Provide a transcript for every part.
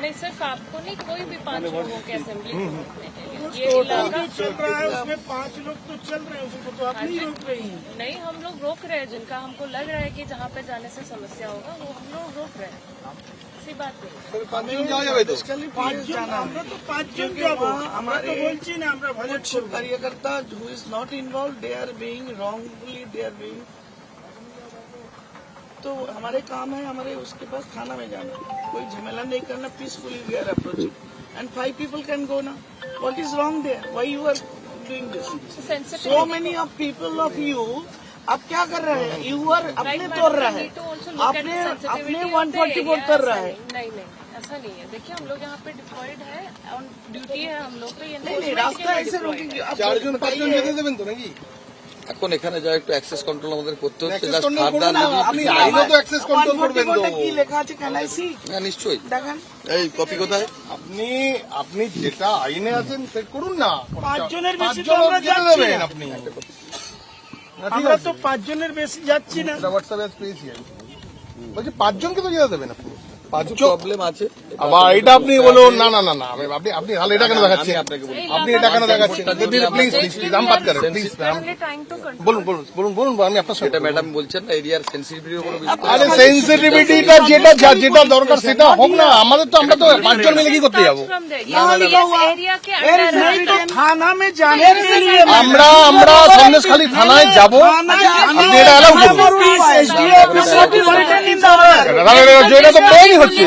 नहीं सिर्फ़ आपको नहीं कोई भी पाँच लोगों के असेंबली ये इलाका चल रहा है उसमें पाँच लोग तो चल रहे हैं उसको तो आप हाँ नहीं रोक रही हैं। नहीं हम लोग रोक रहे हैं जिनका हमको लग रहा है कि जहाँ पे जाने से समस्या होगा वो हम लोग रोक रहे हैं। तो तो कार्यकर्ता who is not involve they are being wrongly they are being तो हमारे काम है हमारे उसके पास थाना में जाना। कोई झमेला नहीं करना peacefully we are approaching and five people can go ना what is wrong there why you are doing this so many of people of you अब क्या कर रहे हैं? यू आर अपने तोड़ रहे हैं। आपने अपने वन फोर्टी फोर कर रहा है। नहीं नहीं ऐसा नहीं है। देखिए हम लोग यहाँ पे डिप्लॉयड है ड्यूटी है हम लोग तो ये नहीं रास्ता ऐसे रोकेंगे। चार जून पाँच जून এখন এখানে যা একটু অ্যাক্সেস কন্ট্রোল আমাদের করতে হচ্ছে জাস্ট ফার্দার আপনি আইনে তো অ্যাক্সেস কন্ট্রোল করবেন তো। কি লেখা আছে হ্যাঁ নিশ্চয়ই। দেখেন। এই কপি কোথায়? আপনি আপনি যেটা আইনে আছেন সেট করুন না। পাঁচজনের বেশি তো আমরা যাচ্ছি না। আপনি। আমরা। তো পাঁচজনের বেশি যাচ্ছি না। এটা হোয়াটসঅ্যাপে পেয়েছি আমি। বলছি পাঁচজনকে তো যেতে দেবেন আপনি। পাঁচু প্রবলেম আছে আবার এটা আপনি বলুন না না না না আপনি আপনি তাহলে এটা কেন দেখাচ্ছেন আপনি এটা কেন দেখাচ্ছেন প্লিজ প্লিজ প্লিজ আম বাদ করেন প্লিজ বলুন বলুন বলুন বলুন আমি আপনার সাথে এটা ম্যাডাম বলছেন না এরিয়ার সেনসিটিভিটির উপর আরে সেনসিটিভিটিটা যেটা যেটা দরকার সেটা হোক না আমাদের তো আমরা তো পাঁচজন মিলে কি করতে যাব থানা মে জানে আমরা আমরা সন্দেশখালী থানায় যাব আপনি এটা অ্যালাউ করুন এটা তো প্লেনই হচ্ছে।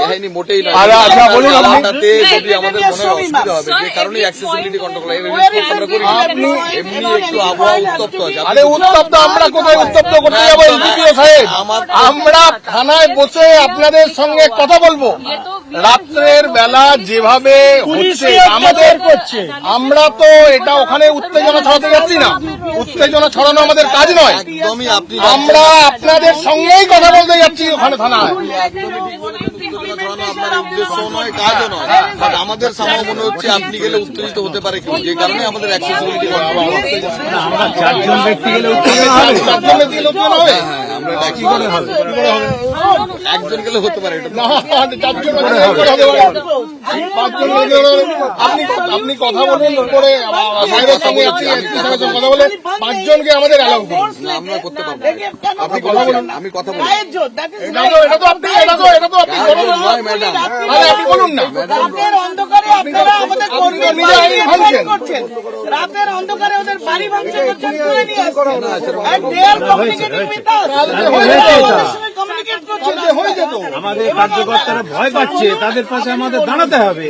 বেআইনি মোটেই না। আরে আচ্ছা, বলুন আপনি। আপনাতে যদি আমাদের মনে হয় অসুবিধা হবে যে কারণে অ্যাক্সেসিবিলিটি কন্ট্রোল করা এই রেসপন্স আমরা করি আপনি এমনি একটু আবহাওয়া উত্তপ্ত আছে। আরে উত্তপ্ত আমরা কোথায় উত্তপ্ত? করতে যাব? আমরা থানায় বসে আপনাদের সঙ্গে কথা বলব। রাত্রের বেলা যেভাবে হচ্ছে আমাদের আমরা তো এটা ওখানে উত্তেজনা ছড়াতে যাচ্ছি না। উত্তেজনা ছড়ানো আমাদের কাজ নয়। আমরা আপনাদের সঙ্গেই কথা বলতে যাচ্ছি ওখানে থানায়। আপনার উদ্দেশ্য নয় নয় আমাদের সামনে মনে হচ্ছে আপনি গেলে উত্তেজিত হতে পারে কেউ যে কারণে আমাদের অ্যাক্সেসিবিলিটি চারজন ব্যক্তি গেলে উত্তেজনা হবে। চারজন ব্যক্তি গেলে উত্তেজনা হবে। আমরা এটা কি করে হবে। একজন গেলে হতে পারে এটা পারে। আপনি আপনি কথা বলুন উপরে সাহেবের সঙ্গে কথা বলে পাঁচজনকে আমাদের অ্যালাউ করুন। আমরা করতে পারব আপনি কথা বলুন আমি কথা বলুন। এটা তো আপনি এটা তো এটা তো আপনি বলুন না। আপনি বলুন না। আপনারা। করছেন। রাতের অন্ধকারে ওদের বাড়ি ভাঙচুর করছেন তুলে নিয়ে আসছেন। আমাদের কার্যকর্তারা ভয় পাচ্ছে তাদের পাশে আমাদের দাঁড়াতে হবে।